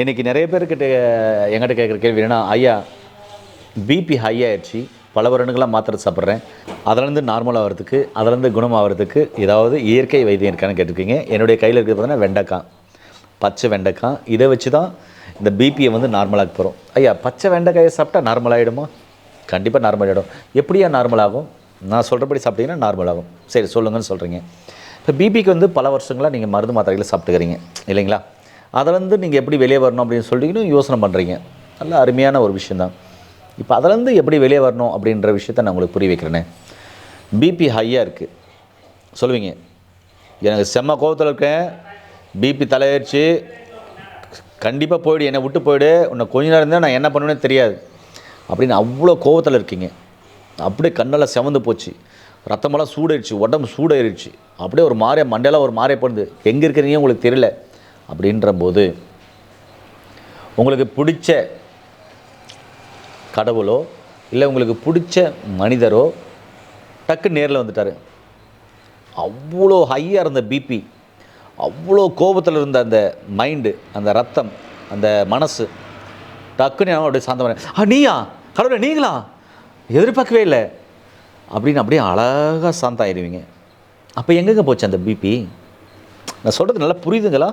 இன்றைக்கி நிறைய பேர்கிட்ட எங்கிட்ட கேட்குற கேள்வி என்னென்னா ஐயா பிபி ஹை ஆயிடுச்சு. பல வருடங்களாக மாத்திரை சாப்பிட்றேன். அதுலேருந்து நார்மல் ஆகிறதுக்கு அதுலேருந்து குணமாகிறதுக்கு ஏதாவது இயற்கை வைத்தியம் இருக்கான்னு கேட்டிருக்கீங்க. என்னுடைய கையில் இருக்கிறது பார்த்தீங்கன்னா வெண்டைக்காய். பச்சை வெண்டைக்காய். இதை வச்சு தான் இந்த பிபியை வந்து நார்மலாக போகிறோம். ஐயா பச்சை வெண்டைக்காயை சாப்பிட்டா நார்மல் ஆகிடுமா கண்டிப்பாக நார்மல் ஆகிடும் எப்படியா நார்மல் ஆகும்? நான் சொல்கிறபடி சாப்பிட்டீங்கன்னா நார்மல் ஆகும். சரி சொல்லுங்கன்னு சொல்கிறீங்க இப்போ பிபிக்கு வந்து பல வருஷங்களாக நீங்கள் மருந்து மாத்திரைகளை சாப்பிட்டுக்கிறீங்க. இல்லைங்களா? அதுலேருந்து நீங்கள் எப்படி வெளியே வரணும் அப்படின்னு சொல்லிட்டு யோசனை பண்ணுறீங்க நல்ல அருமையான ஒரு விஷயந்தான் இப்போ அதுலேருந்து எப்படி வெளியே வரணும் அப்படின்ற விஷயத்த நான் உங்களுக்கு புரிய வைக்கிறேனே. பிபி ஹையாக இருக்குது சொல்லுவீங்க. எனக்கு செம்ம கோபத்தில் இருக்கேன். பிபி தலையாயிடுச்சு கண்டிப்பாக போயிடு என்னை விட்டு போயிடு. உன்னை கொஞ்ச நேரம் இருந்தால் நான் என்ன பண்ணுவேன்னு தெரியாது. அப்படின்னு அவ்வளோ கோவத்தில் இருக்கீங்க. அப்படியே கண்ணெல்லாம் செவந்து போச்சு. ரத்தமெல்லாம் சூடாயிடுச்சு உடம்பு சூடாயிடுச்சு அப்படியே ஒரு மாறிய மண்டையெல்லாம் ஒரு மாறிய பண்ணுது எங்கே இருக்கிறீங்க உங்களுக்கு தெரியல. அப்படின்ற போது உங்களுக்கு பிடிச்ச கடவுளோ இல்லை உங்களுக்கு பிடிச்ச மனிதரோ டக்கு நேரில் வந்துட்டார். அவ்வளோ ஹையாக இருந்த பிபி அவ்வளோ கோபத்தில் இருந்த அந்த மைண்டு அந்த ரத்தம் அந்த மனசு டக்குன்னு நான் அப்படியே சாந்தம் ஆ நீயா? கடவுளே நீங்களா? எதிர்பார்க்கவே இல்லை. அப்படின்னு அப்படியே அழகாக சாந்தாயிடுவீங்க. அப்போ எங்கெங்கே போச்சு அந்த பிபி நான் சொல்கிறது நல்லா புரியுதுங்களா?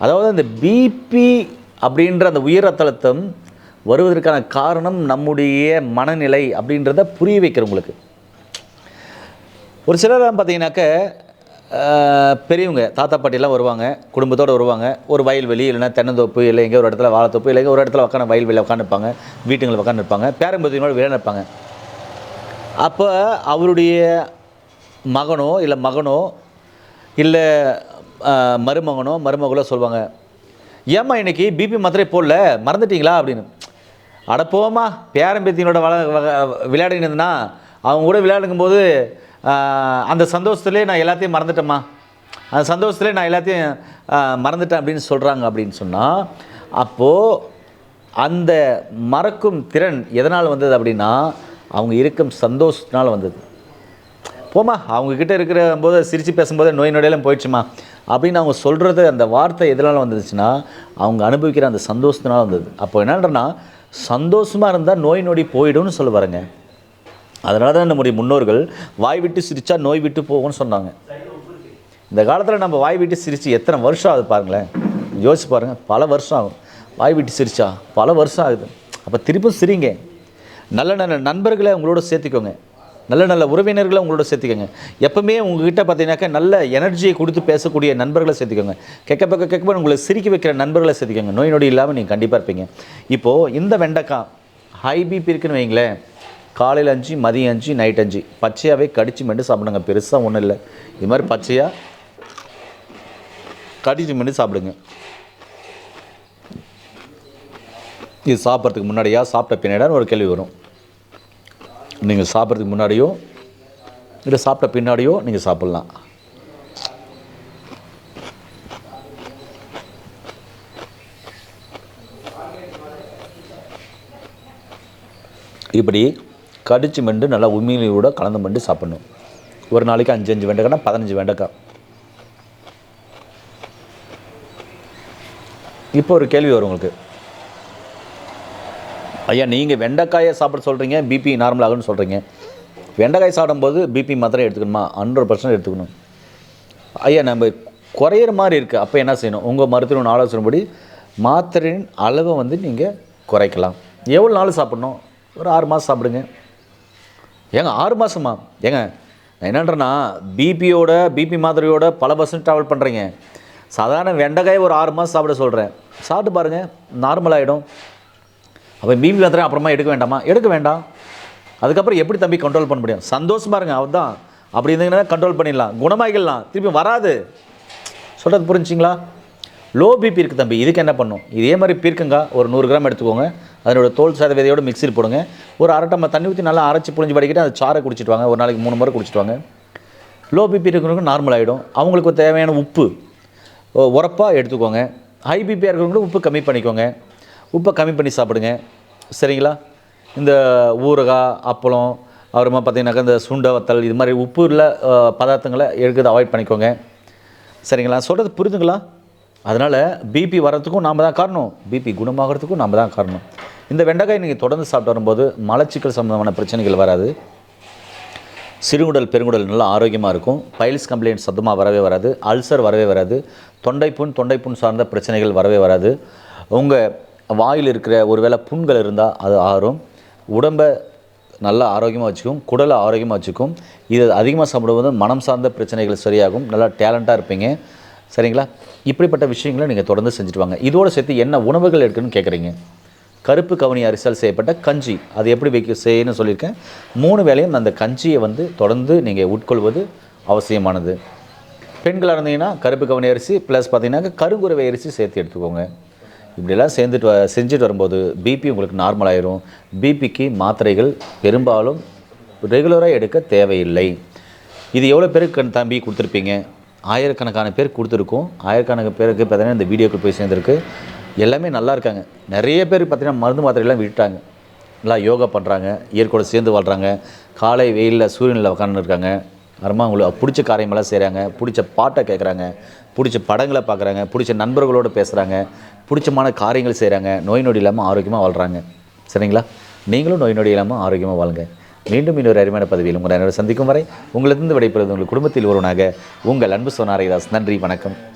அதாவது அந்த பிபி அப்படின்ற அந்த உயர் ரத்த அழுத்தம் வருவதற்கான காரணம் நம்முடைய மனநிலை அப்படின்றத புரிய வைக்கிற உங்களுக்கு. ஒரு சிலர்லாம் பார்த்தீங்கன்னாக்க பெரியவங்க தாத்தா பாட்டிலாம் வருவாங்க குடும்பத்தோடு வருவாங்க ஒரு வயல்வெளி இல்லைனா தென்னந்தோப்பு இல்லை எங்கேயோ ஒரு இடத்துல வாழைத்தோப்பு இல்லை ஒரு இடத்துல உட்காந்து வயல்வெளியில் உட்காந்துருப்பாங்க வீட்டுங்களில் உட்காந்துருப்பாங்க பேரம்பத்தினோட விளையாடுப்பாங்க அப்போ அவருடைய மகனோ இல்லை மகனோ இல்லை மருமகனோ மருமகளோ சொல்லுவாங்க ஏம்மா இன்னைக்கு பிபி மாத்திரை போடல மறந்துட்டீங்களா? அப்படின்னு. அட போமா பேரம்பேத்தினோட வள விளையாடினதுன்னா அவங்க கூட விளையாடுங்கும் போது அந்த சந்தோஷத்துலேயே நான் எல்லாத்தையும் மறந்துட்டேம்மா. அந்த சந்தோஷத்துலேயே நான் எல்லாத்தையும் மறந்துட்டேன் அப்படின்னு சொல்கிறாங்க அப்படின்னு சொன்னால் அப்போது அந்த மறக்கும் திறன் எதனால் வந்தது அப்படின்னா அவங்க இருக்கும் சந்தோஷத்தினால் வந்தது. போமா அவங்கக்கிட்ட இருக்கிற போது சிரித்து பேசும்போது நோய் நொடியெல்லாம் போயிடுச்சுமா அப்படின்னு அவங்க சொல்கிறது அந்த வார்த்தை எதனால் வந்துச்சுன்னா அவங்க அனுபவிக்கிற அந்த சந்தோஷத்தினால வந்தது. அப்போ என்னன்றனா சந்தோஷமாக இருந்தால் நோய் நொடி போயிடும்னு சொல்ல வரேங்க அதனால தான் நம்முடைய முன்னோர்கள் வாய் விட்டு சிரித்தா நோய் விட்டு போகும்னு சொன்னாங்க. இந்த காலத்தில் நம்ம வாய் விட்டு சிரித்து எத்தனை வருஷம் ஆகுது பாருங்களேன். யோசிச்சு பாருங்கள் பல வருஷம் ஆகும். வாய் விட்டு சிரித்தா பல வருஷம் ஆகுது. அப்போ திருப்பும் சிரிங்க. நல்ல நல்ல நண்பர்களை உங்களோட சேர்த்துக்கோங்க. நல்ல நல்ல உறவினர்களை உங்களோட சேர்த்துக்கோங்க. எப்பவுமே உங்ககிட்ட பார்த்தீங்கன்னாக்கா நல்ல எனர்ஜியை கொடுத்து பேசக்கூடிய நண்பர்களை சேர்த்துக்கோங்க. கெக்க பக்க கெக்க உங்களை சிரிக்க வைக்கிற நண்பர்களை சேர்த்துக்கோங்க. நோய் நொடி இல்லாமல் நீங்கள் கண்டிப்பாக இருப்பீங்க. இப்போது இந்த வெண்டைக்காய் ஹை பிபி இருக்குன்னு வைங்களேன். காலையில் அஞ்சு மதியம் அஞ்சு நைட் அஞ்சு. பச்சையாகவே கடிச்சு மெண்டு சாப்பிடுங்க. பெருசாக ஒன்றும் இல்லை. இது மாதிரி பச்சையாக கடிச்சு மெண்டு சாப்பிடுங்க. இது சாப்பிட்றதுக்கு முன்னாடியா சாப்பிட்ட பின்னாடியான்னு ஒரு கேள்வி வரும். நீங்கள் சாப்பிட்றதுக்கு முன்னாடியோ இல்லை சாப்பிட்ட பின்னாடியோ நீங்கள் சாப்பிட்லாம். இப்படி கடிச்சு மெண்டு நல்லா உண்மையிலோட கலந்து மண்டு சாப்பிடணும். ஒரு நாளைக்கு அஞ்சு அஞ்சு வெண்டைக்காய்னா பதினஞ்சு வெண்டைக்காய். இப்போ ஒரு கேள்வி வரும் உங்களுக்கு. ஐயா நீங்கள் வெண்டைக்காயை சாப்பிட சொல்கிறீங்க பிபி நார்மல் ஆகும்னு சொல்கிறீங்க வெண்டைக்காய் சாப்பிடும்போது பிபி மாத்திரை எடுத்துக்கணுமா? ஹண்ட்ரட் பர்சன்ட் எடுத்துக்கணும். ஐயா நம்ம குறையிற மாதிரி இருக்குது அப்போ என்ன செய்யணும்? உங்கள் மருத்துவன் ஆலோசனைப்படி மாத்திரையின் அளவை வந்து நீங்கள் குறைக்கலாம். எவ்வளோ நாள் சாப்பிட்ணும்? ஒரு ஆறு மாதம் சாப்பிடுங்க. ஏங்க ஆறு மாதமா ஏங்க என்னன்றனா பிபியோட பிபி மாத்திரையோட பல பர்சன்ட் ட்ராவல் பண்ணுறீங்க சாதாரண வெண்டைக்காய் ஒரு ஆறு மாதம் சாப்பிட சொல்கிறேன் சாப்பிட்டு பாருங்கள் நார்மல் ஆகிடும் அப்போ பிபி மாத்திரை அப்புறமா எடுக்க வேண்டாமா? எடுக்க வேண்டாம். அதுக்கப்புறம் எப்படி தம்பி கண்ட்ரோல் பண்ண முடியும்? சந்தோஷமாக இருங்க அவதான் அப்படி இருந்தீங்கன்னா கண்ட்ரோல் பண்ணிடலாம். குணமாகிடலாம். திருப்பி வராது. சொல்கிறது புரிஞ்சிங்களா? லோ பிபி இருக்குது தம்பி. இதுக்கு என்ன பண்ணும்? இதே மாதிரி பீர்க்கங்காய் ஒரு நூறு கிராம் எடுத்துக்கோங்க. அதனோட தோல் சதவீதையோட மிக்சியில் போடுங்க. ஒரு அரை டம்ளர் தண்ணி ஊற்றி நல்லா அரைச்சி புழிஞ்சு வடிக்கிட்டு அந்த சாரை குடிச்சிட்டு வாங்க. ஒரு நாளைக்கு மூணு முறை குடிச்சிட்டு வாங்க. லோ பிபி இருக்கிறவங்க நார்மல் ஆகிடும் அவங்களுக்கு தேவையான உப்பு உரப்பாக எடுத்துக்கோங்க. ஹை பிபியாக இருக்கிறவங்களும் உப்பு கம்மி பண்ணிக்கோங்க. உப்பை கம்மி பண்ணி சாப்பிடுங்க. சரிங்களா? இந்த ஊறுகாய் அப்பளம் அப்புறமா பார்த்தீங்கன்னாக்கா இந்த சுண்டை வத்தல் இது மாதிரி உப்பு உள்ள பதார்த்தங்களை எடுக்கிறது அவாய்ட் பண்ணிக்கோங்க. சரிங்களா? சொல்கிறது புரிதுங்களா அதனால் பிபி வர்றதுக்கும் நாம் தான் காரணம். பிபி குணமாகறதுக்கும் நாம் தான் காரணம். இந்த வெண்டைக்காய் நீங்கள் தொடர்ந்து சாப்பிட்டு வரும்போது மலச்சிக்கல் சம்மந்தமான பிரச்சனைகள் வராது. சிறுகுடல் பெருங்குடல் நல்லா ஆரோக்கியமாக இருக்கும். பைல்ஸ் கம்ப்ளைண்ட் சத்தமாக வரவே வராது. அல்சர் வரவே வராது. தொண்டைப்புண் தொண்டைப்புண் சார்ந்த பிரச்சனைகள் வரவே வராது. உங்கள் வாயில் இருக்கிற ஒருவேளை புண்கள் இருந்தால் அது ஆறும். உடம்பை நல்லா ஆரோக்கியமாக வச்சுக்கும் குடலை ஆரோக்கியமாக வச்சுக்கும். இது அதிகமாக சாப்பிடும்போது மனம் சார்ந்த பிரச்சனைகள் சரியாகும். நல்லா டேலண்ட்டாக இருப்பீங்க. சரிங்களா? இப்படிப்பட்ட விஷயங்களை நீங்கள் தொடர்ந்து செஞ்சுட்டு வாங்க. இதோடு சேர்த்து என்ன உணவுகள் இருக்குன்னு கேட்குறீங்க கருப்பு கவனி அரிசால் செய்யப்பட்ட கஞ்சி. அது எப்படி வைக்க செய்யணும்னு சொல்லியிருக்கேன். மூணு வேளையும் அந்த கஞ்சியை வந்து தொடர்ந்து நீங்கள் உட்கொள்வது அவசியமானது. பெண்களாக இருந்தீங்கன்னா கருப்பு கவனி அரிசி ப்ளஸ் பார்த்தீங்கன்னா கருங்குருவை அரிசி சேர்த்து எடுத்துக்கோங்க. இப்படிலாம் சேர்ந்துட்டு வ- செஞ்சுட்டு வரும்போது பிபி உங்களுக்கு நார்மல் ஆயிரும். பிபிக்கு மாத்திரைகள் பெரும்பாலும் ரெகுலராக எடுக்க தேவையில்லை. இது எவ்வளோ பேருக்கு தம்பி கொடுத்துருப்பீங்க? ஆயிரக்கணக்கான பேர் கொடுத்துருக்கோம். ஆயிரக்கணக்கான பேருக்கு பார்த்தீங்கன்னா இந்த வீடியோக்கு போய் சேர்ந்துருக்கு. எல்லாமே நல்லா இருக்காங்க. நிறைய பேர் பார்த்திங்கன்னா மருந்து மாத்திரையெல்லாம் விட்டுட்டாங்க. நல்லா யோகா பண்ணுறாங்க இயற்கையோடு சேர்ந்து வாழ்கிறாங்க காலை வெயிலில் சூரியனில் உட்காந்துருக்காங்க அப்புறமா அவங்களுக்கு பிடிச்ச காரியமெல்லாம் செய்கிறாங்க பிடிச்ச பாட்டை கேட்குறாங்க பிடிச்ச படங்களை பார்க்குறாங்க பிடிச்ச நண்பர்களோடு பேசுகிறாங்க பிடிச்சமான காரியங்கள் செய்கிறாங்க நோய் நொடி இல்லாமல் ஆரோக்கியமாக வாழ்கிறாங்க சரிங்களா? நீங்களும் நோய் நொடி இல்லாமல் ஆரோக்கியமாக வாழுங்க. மீண்டும் இன்னொரு அருமையான பதவியில் உங்களை என்னோட சந்திக்கும் வரை உங்களிருந்து விடைபெறுவது உங்கள் குடும்பத்தில் ஒருவனாக உங்கள் அன்பு சோனாரிதாஸ். நன்றி வணக்கம்.